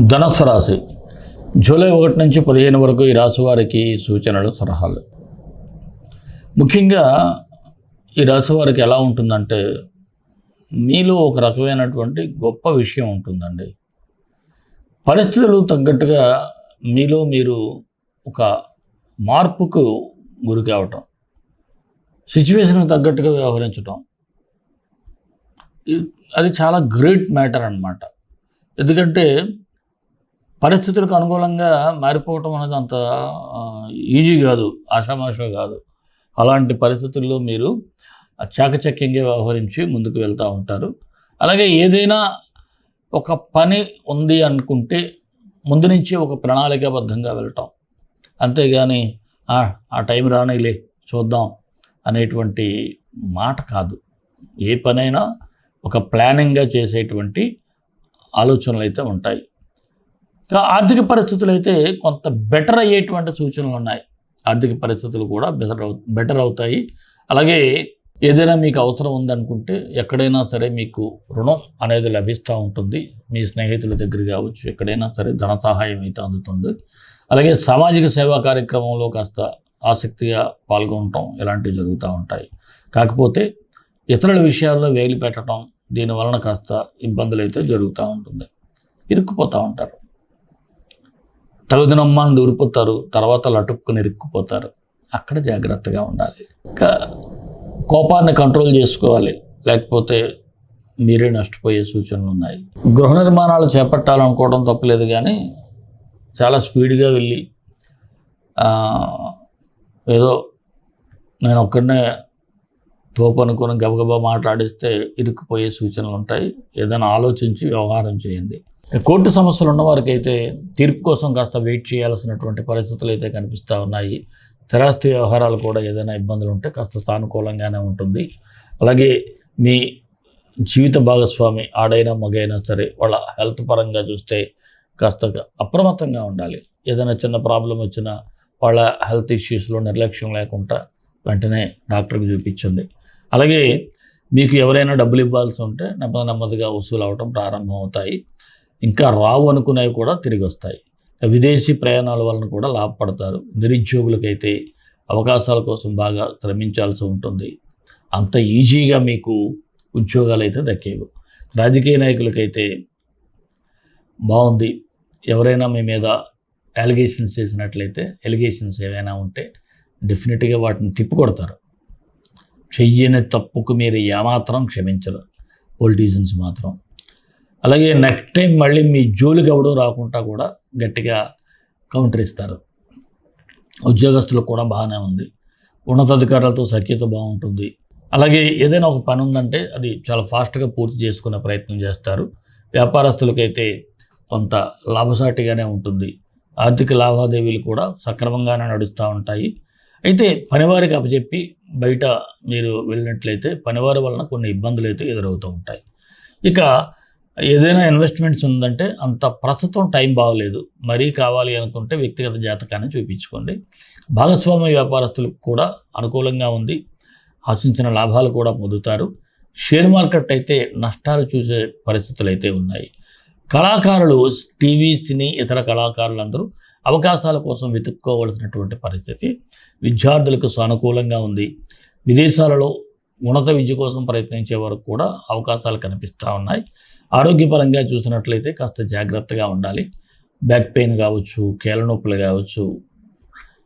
ధనస్సు రాశి. జూలై ఒకటి నుంచి పదిహేను వరకు ఈ రాశి వారికి సూచనలు సలహాలు. ముఖ్యంగా ఈ రాశి వారికి ఎలా ఉంటుందంటే మీలో ఒక రకమైనటువంటి గొప్ప విషయం ఉంటుందండి. పరిస్థితులు తగ్గట్టుగా మీలో మీరు ఒక మార్పుకు గురి కావటం సిచ్యువేషన్కి తగ్గట్టుగా వ్యవహరించటం అది చాలా గ్రేట్ మ్యాటర్ అన్నమాట. ఎందుకంటే పరిస్థితులకు అనుకూలంగా మారిపోవటం అనేది అంత ఈజీ కాదు ఆషామాషా కాదు. అలాంటి పరిస్థితుల్లో మీరు చాకచక్యంగా వ్యవహరించి ముందుకు వెళ్తూ ఉంటారు. అలాగే ఏదైనా ఒక పని ఉంది అనుకుంటే ముందు నుంచి ఒక ప్రణాళికాబద్ధంగా వెళ్ళటం. అంతేగాని "ఆ, టైం రానిలే చూద్దాం అనేటువంటి మాట కాదు. ఏ పనైనా ఒక ప్లానింగ్గా చేసేటువంటి ఆలోచనలు అయితే ఉంటాయి. ఆర్థిక పరిస్థితులు అయితే కొంత బెటర్ అయ్యేటువంటి సూచనలు ఉన్నాయి. ఆర్థిక పరిస్థితులు కూడా బెటర్ అవు బెటర్ అవుతాయి. అలాగే ఏదైనా మీకు అవసరం ఉందనుకుంటే ఎక్కడైనా సరే మీకు రుణం అనేది లభిస్తూ ఉంటుంది. మీ స్నేహితుల దగ్గర కావచ్చు ఎక్కడైనా సరే ధన సహాయం అయితే అందుతుంది. అలాగే సామాజిక సేవా కార్యక్రమంలో కాస్త ఆసక్తిగా పాల్గొనటం ఇలాంటివి జరుగుతూ ఉంటాయి. కాకపోతే ఇతరుల విషయాల్లో వేలు పెట్టడం దీని వలన కాస్త ఇబ్బందులు అయితే జరుగుతూ ఉంటుంది. ఇరుక్కుపోతూ ఉంటారు. తగుదినమ్మని దూరిపోతారు తర్వాత లటుక్కుని ఇరుక్కుపోతారు. అక్కడ జాగ్రత్తగా ఉండాలి. ఇంకా కోపాన్ని కంట్రోల్ చేసుకోవాలి. లేకపోతే మీరే నష్టపోయే సూచనలు ఉన్నాయి. గృహ నిర్మాణాలు చేపట్టాలనుకోవడం తప్పలేదు కానీ చాలా స్పీడ్గా వెళ్ళి ఏదో నేను ఒక్కడనే తోపనుకొని గబగబా మాట్లాడిస్తే ఇరుక్కుపోయే సూచనలు ఉంటాయి. ఏదైనా ఆలోచించి వ్యవహారం చేయండి. కోర్టు సమస్యలు ఉన్నవారికైతే అయితే తీర్పు కోసం కాస్త వెయిట్ చేయాల్సినటువంటి పరిస్థితులు అయితే కనిపిస్తూ ఉన్నాయి. స్థిరాస్తి వ్యవహారాలు కూడా ఏదైనా ఇబ్బందులు ఉంటే కాస్త సానుకూలంగానే ఉంటుంది. అలాగే మీ జీవిత భాగస్వామి ఆడైనా మగైనా సరే వాళ్ళ హెల్త్ పరంగా చూస్తే కాస్త అప్రమత్తంగా ఉండాలి. ఏదైనా చిన్న ప్రాబ్లం వచ్చినా వాళ్ళ హెల్త్ ఇష్యూస్లో నిర్లక్ష్యం లేకుండా వెంటనే డాక్టర్కి చూపించండి. అలాగే మీకు ఎవరైనా డబ్బులు ఇవ్వాల్సి ఉంటే నెమ్మది నెమ్మదిగా వసూలు అవ్వటం ప్రారంభం అవుతాయి ఇంకా రావు అనుకునేవి కూడా తిరిగి వస్తాయి. విదేశీ ప్రయాణాల వలన కూడా లాభపడతారు. నిరుద్యోగులకైతే అవకాశాల కోసం బాగా శ్రమించాల్సి ఉంటుంది. అంత ఈజీగా మీకు ఉద్యోగాలు అయితే దక్కేవు. రాజకీయ నాయకులకైతే బాగుంది. ఎవరైనా మీ మీద అలిగేషన్స్ చేసినట్లయితే ఎలిగేషన్స్ ఏవైనా ఉంటే డెఫినెట్గా వాటిని తిప్పికొడతారు చెయ్యని తప్పుకు మీరు ఏమాత్రం క్షమించరు. పొలిటీషియన్స్ మాత్రం. అలాగే నెక్స్ట్ టైం మళ్ళీ మీ జోలికి ఎవడో రాకుండా కూడా గట్టిగా కౌంటర్ ఇస్తారు. ఉద్యోగస్తులకు కూడా బాగానే ఉంది. ఉన్నతాధికారులతో సఖ్యత బాగుంటుంది. అలాగే ఏదైనా ఒక పని ఉందంటే అది చాలా ఫాస్ట్గా పూర్తి చేసుకునే ప్రయత్నం చేస్తారు. వ్యాపారస్తులకైతే కొంత లాభసాటిగానే ఉంటుంది. ఆర్థిక లావాదేవీలు కూడా సక్రమంగానే నడుస్తూ ఉంటాయి. అయితే పనివారికి అప్పచెప్పి బయట మీరు వెళ్ళినట్లయితే పనివారి వలన కొన్ని ఇబ్బందులు అయితే ఎదురవుతూ ఉంటాయి. ఇక ఏదైనా ఇన్వెస్ట్మెంట్స్ ఉందంటే అంత ప్రస్తుతం టైం బాగలేదు. మరీ కావాలి అనుకుంటే వ్యక్తిగత జాతకాన్ని చూపించుకోండి. భాగస్వామ్య వ్యాపారస్తులకు కూడా అనుకూలంగా ఉంది. ఆశించిన లాభాలు కూడా పొందుతారు. షేర్ మార్కెట్ అయితే నష్టాలు చూసే పరిస్థితులు అయితే ఉన్నాయి. కళాకారులు టీవీ సినీ ఇతర కళాకారులందరూ అవకాశాల కోసం వెతుక్కోవలసినటువంటి పరిస్థితి విద్యార్థులకు సానుకూలంగా ఉంది. విదేశాలలో ఉన్నత విద్య కోసం ప్రయత్నించే వరకు కూడా అవకాశాలు కనిపిస్తూ ఉన్నాయి. ఆరోగ్యపరంగా చూసినట్లయితే కాస్త జాగ్రత్తగా ఉండాలి. బ్యాక్ పెయిన్ కావచ్చు కీళ్ళ నొప్పులు కావచ్చు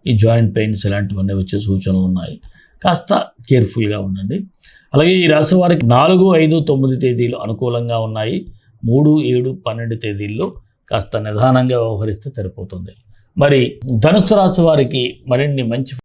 ఈ జాయింట్ పెయిన్స్ ఇలాంటివన్నీ వచ్చే సూచనలు ఉన్నాయి. కాస్త కేర్ఫుల్గా ఉండండి. అలాగే ఈ రాశి వారికి నాలుగు ఐదు తొమ్మిది తేదీలు అనుకూలంగా ఉన్నాయి. మూడు ఏడు పన్నెండు తేదీల్లో కాస్త నిదానంగా వ్యవహరిస్తే సరిపోతుంది. మరి ధనుసు రాశి వారికి మరిన్ని మంచి